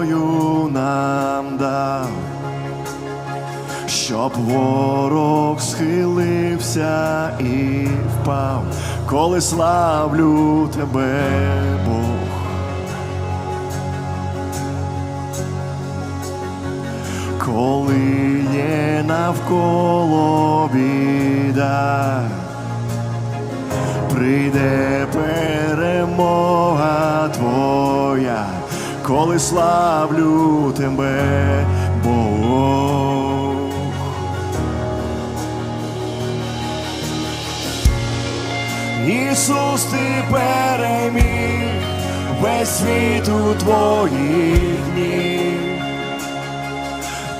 зброю нам дав, щоб ворог схилився і впав, коли славлю тебе, Бог. Коли є навколо біда, прийде перемога твоя коли славлю тебе, Бог. Ісус, ти переміг весь світ у твоїх ніг.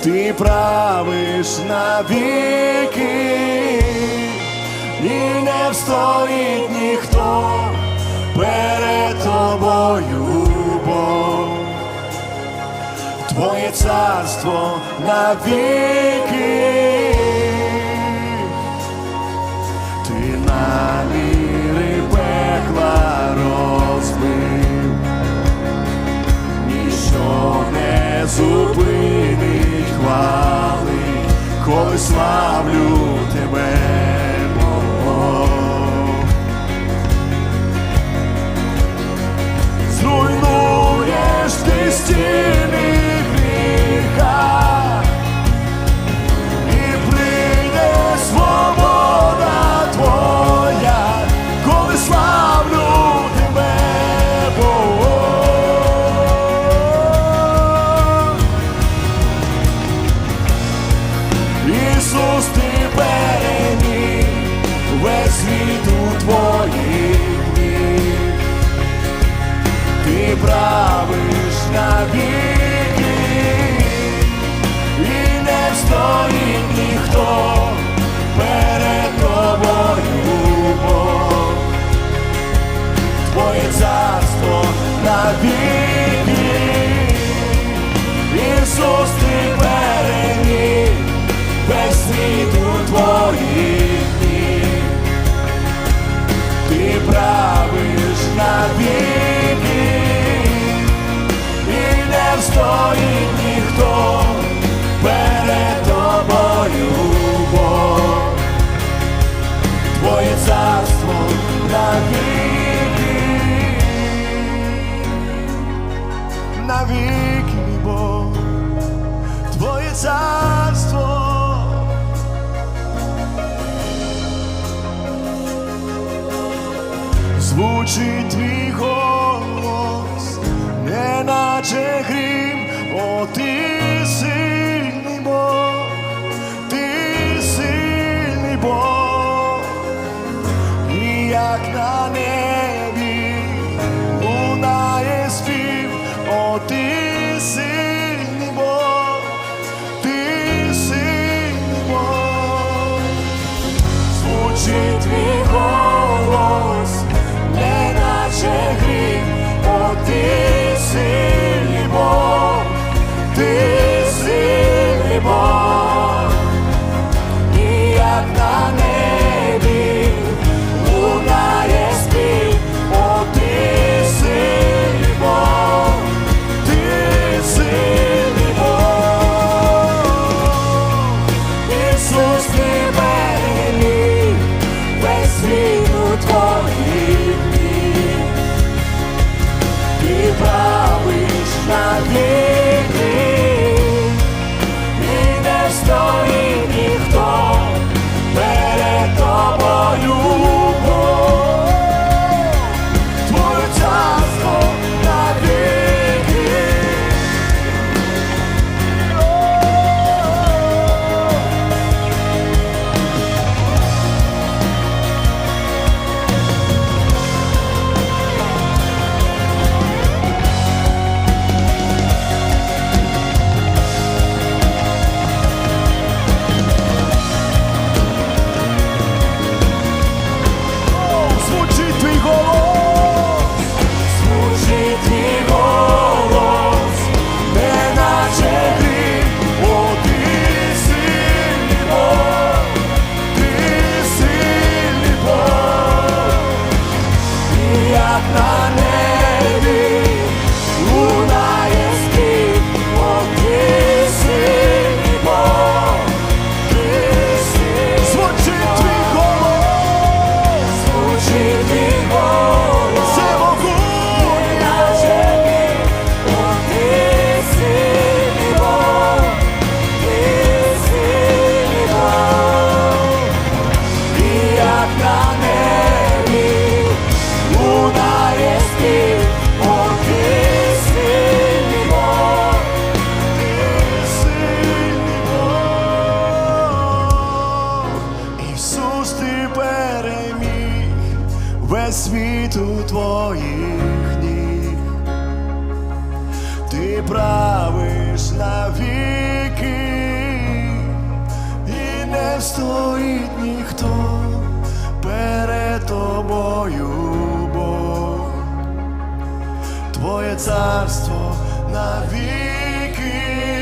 Ти правиш навіки, і не встоїть ніхто перед тобою, Твоє царство навіки. Ти навіки, і не стоїть ніхто і не встоїть ніхто перед тобою, Бог. Твоє царство навіки, навіки, Бог, Твоє царство. звучить твій голос, неначе грім, о ти сильний Бог, ти сильний Бог, і як на небі лунає спів, о ти сильний Бог, ти сильний Бог. Звучить твій голос, твоїх. Твоїх ніг, ти правиш навіки, і не встоїть ніхто перед тобою, Бог. Твоє царство навіки.